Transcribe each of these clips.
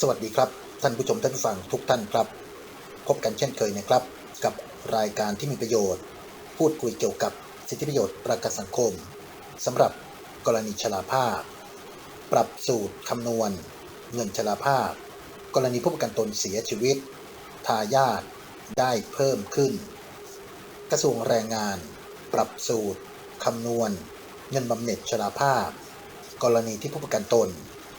สวัสดีครับ ท่านผู้ชมท่านผู้ฟังทุกท่านครับ พบกันเช่นเคยนะครับ กับรายการที่มีประโยชน์ พูดคุยเกี่ยวกับสิทธิประโยชน์ประกันสังคมสำหรับกรณีชราภาพ ปรับสูตรคำนวณ เงินชราภาพ กรณีผู้ประกันตนเสียชีวิต ทายาทได้เพิ่มขึ้น กระทรวงแรงงาน ปรับสูตรคำนวณ เงินบำเหน็จชราภาพ กรณีที่ผู้ประกันตน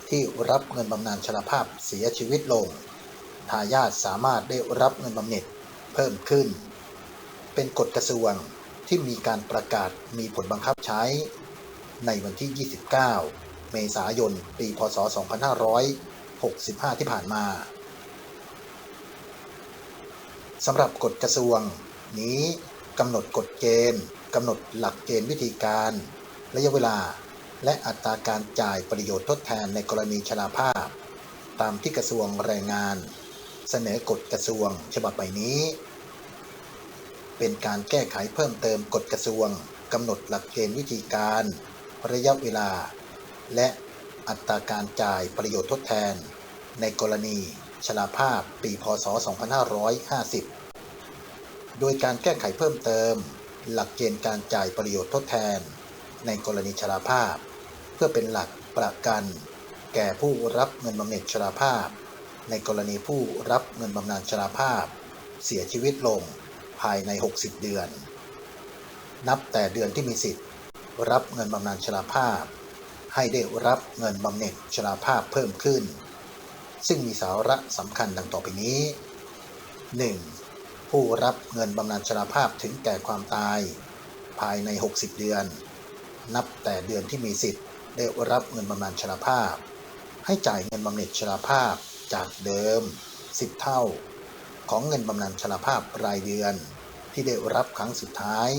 ที่รับเงินบำนาญชราภาพเสียชีวิตลง ทายาทสามารถได้รับเงินบำเหน็จเพิ่มขึ้น เป็นกฎกระทรวงที่มีการประกาศมีผลบังคับใช้ ในวันที่ 29 เมษายน ปีพศ 2565 ที่ผ่านมาสำหรับกฎกระทรวงนี้กำหนดกฎเกณฑ์กำหนดหลักเกณฑ์วิธีการ ระยะเวลา และอัตราการจ่ายประโยชน์ทดแทนในกรณีชราภาพ ตามที่กระทรวงแรงงาน เสนอกฎกระทรวงฉบับใหม่นี้ เป็นการแก้ไขเพิ่มเติมกฎกระทรวงกำหนดหลักเกณฑ์วิธีการ ระยะเวลา และอัตราการจ่ายประโยชน์ทดแทน ในกรณีชราภาพปีพศ 2550 โดยการแก้ไขเพิ่มเติม หลักเกณฑ์การจ่ายประโยชน์ทดแทน ในกรณีชราภาพ เพื่อเป็นหลักประกัน แก่ผู้รับเงินบำเหน็จชราภาพ ในกรณีผู้รับเงินบำนาญชราภาพ เสียชีวิตลงภายใน 60 เดือน นับแต่เดือนที่มีสิทธิ์ รับเงินบำนาญชราภาพ ให้ได้รับเงินบำเหน็จชราภาพเพิ่มขึ้น ซึ่งมีสาระสำคัญดังต่อไปนี้ 1. ผู้รับเงินบำนาญชราภาพถึงแก่ความตาย ภายใน 60 เดือน นับแต่เดือนที่มีสิทธิ์ ได้รับเงินบำนาญชราภาพ ให้จ่ายเงินบำเหน็จชราภาพจากเดิม 10 เท่า ของเงินบำนาญชราภาพรายเดือน ที่ได้รับครั้งสุดท้าย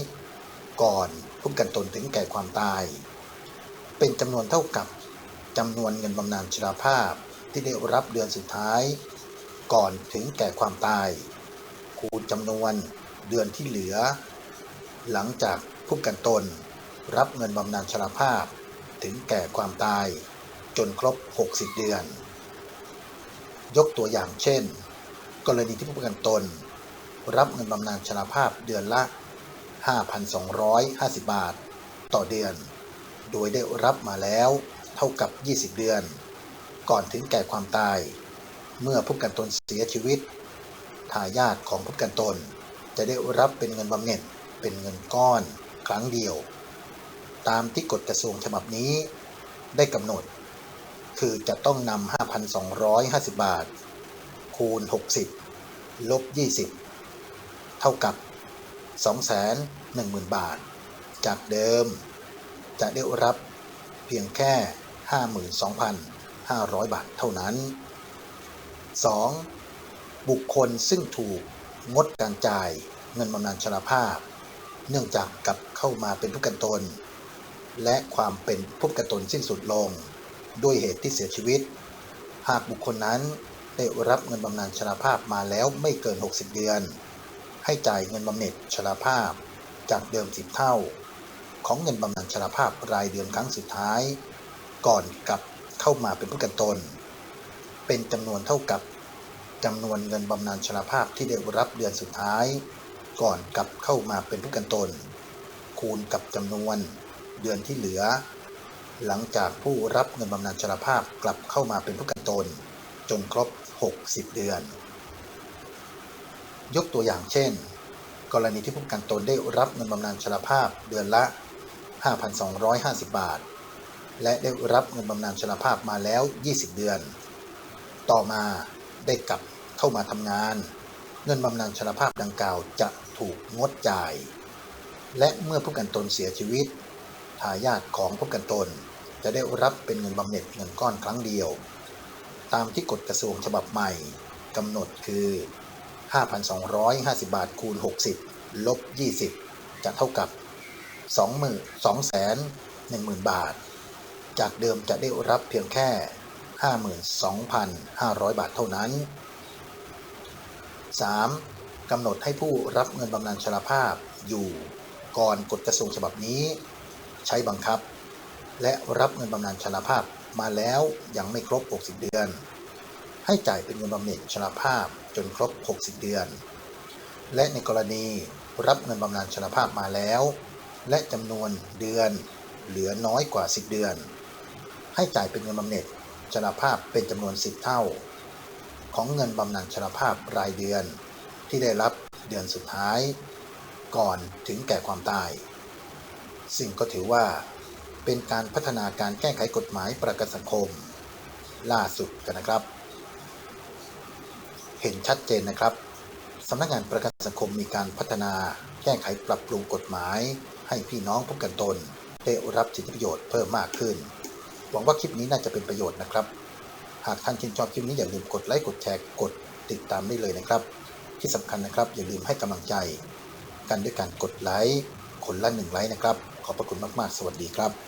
ก่อนผู้ประกันตนถึงแก่ความตาย เป็นจำนวนเท่ากับจำนวนเงินบำนาญชราภาพที่ได้รับเดือนสุดท้าย ก่อนถึงแก่ความตาย คูณจำนวนเดือนที่เหลือ หลังจากผู้ประกันตน รับเงินบำนาญชราภาพ ถึงแก่ความตาย จนครบ 60 เดือน ยกตัวอย่างเช่น กรณีที่ผู้ประกันตน รับเงินบำนาญชราภาพเดือนละ 5,250 บาท ต่อเดือน โดยได้รับมาแล้วเท่ากับ 20 เดือน ก่อนถึงแก่ความตาย เมื่อผู้ประกันตนเสียชีวิต ทายาทของผู้ประกันตน จะได้รับเป็นเงินบำเหน็จเป็นเงินก้อนครั้งเดียว ตามที่กฎกระทรวงฉบับนี้ ได้กำหนด คือจะต้องนำ 5,250 บาท คูณ 60 ลบ 20 เท่ากับ 210,000 บาท จากเดิม จะได้รับเพียงแค่ 52,500 บาทเท่านั้น 2. บุคคลซึ่งถูกงดการจ่ายเงินบำนาญชราภาพ เนื่องจากกลับเข้ามาเป็นผู้กันตน และความเป็นผู้ประกันตนสิ้นสุดลง ด้วยเหตุที่เสียชีวิต หากบุคคลนั้นได้รับเงินบำนาญชราภาพมาแล้วไม่เกิน 60 เดือน ให้จ่ายเงินบำเหน็จชราภาพจากเดิม 10 เท่า ของเงินบำนาญชราภาพรายเดือนครั้งสุดท้าย ก่อนกลับเข้ามาเป็นผู้กันตน เป็นจำนวนเท่ากับจำนวนเงินบำนาญชราภาพที่ได้รับเดือนสุดท้าย ก่อนกลับเข้ามาเป็นผู้กันตน คูณกับจำนวน เดือนที่เหลือ หลังจากผู้รับเงินบำนาญชราภาพกลับเข้ามาเป็นผู้กันตน จนครบ 60 เดือน ยกตัวอย่างเช่น กรณีที่ผู้กันตนได้รับเงินบำนาญชราภาพเดือนละ 5,250 บาท และได้รับเงินบำนาญชราภาพมาแล้ว 20 เดือน ต่อมาได้กลับเข้ามาทำงานเงินบำนาญชราภาพดังกล่าวจะถูกงดจ่าย และเมื่อผู้กันตนเสียชีวิต ทายาทของผู้ประกันตน จะได้รับเป็นเงินบำเหน็จเงินก้อนครั้งเดียว ตามที่กฎกระทรวงฉบับใหม่กำหนดคือ 5,250 บาทคูณ 60 ลบ 20 จะเท่ากับ22,10,000 บาท จากเดิมจะได้รับเพียงแค่ 52,500 บาทเท่านั้น 3. กำหนดให้ผู้รับเงินบำนาญชราภาพอยู่ก่อนกฎกระทรวงฉบับนี้ ใช้บังคับ และรับเงินบำนาญชราภาพมาแล้วยังไม่ครบ 60 เดือน ให้จ่ายเป็นเงินบำเหน็จชราภาพจนครบ 60 เดือน และในกรณีรับเงินบำนาญชราภาพมาแล้ว และจำนวนเดือนเหลือน้อยกว่า 10 เดือน ให้จ่ายเป็นเงินบำเหน็จชราภาพเป็นจำนวน 10 เท่า ของเงินบำนาญชราภาพรายเดือนที่ได้รับเดือนสุดท้าย ก่อนถึงแก่ความตาย ซึ่งก็ถือว่าเป็นการพัฒนาการแก้ไขกฎหมายประกันสังคม ล่าสุดกันนะครับ เห็นชัดเจนนะครับสำนักงานประกันสังคมมีการพัฒนาแก้ไขปรับปรุงกฎหมาย ให้พี่น้องผู้กันตน ได้รับสิทธิประโยชน์เพิ่มมากขึ้น หวังว่าคลิปนี้น่าจะเป็นประโยชน์นะครับ หากท่านชื่นชอบคลิปนี้อย่าลืมกดไลค์กดแชร์กดติดตามได้เลยนะครับ ที่สำคัญนะครับอย่าลืมให้กำลังใจ กันด้วยการกดไลค์คนละหนึ่งไลค์นะครับ ขอบพระคุณมาก ๆ สวัสดีครับ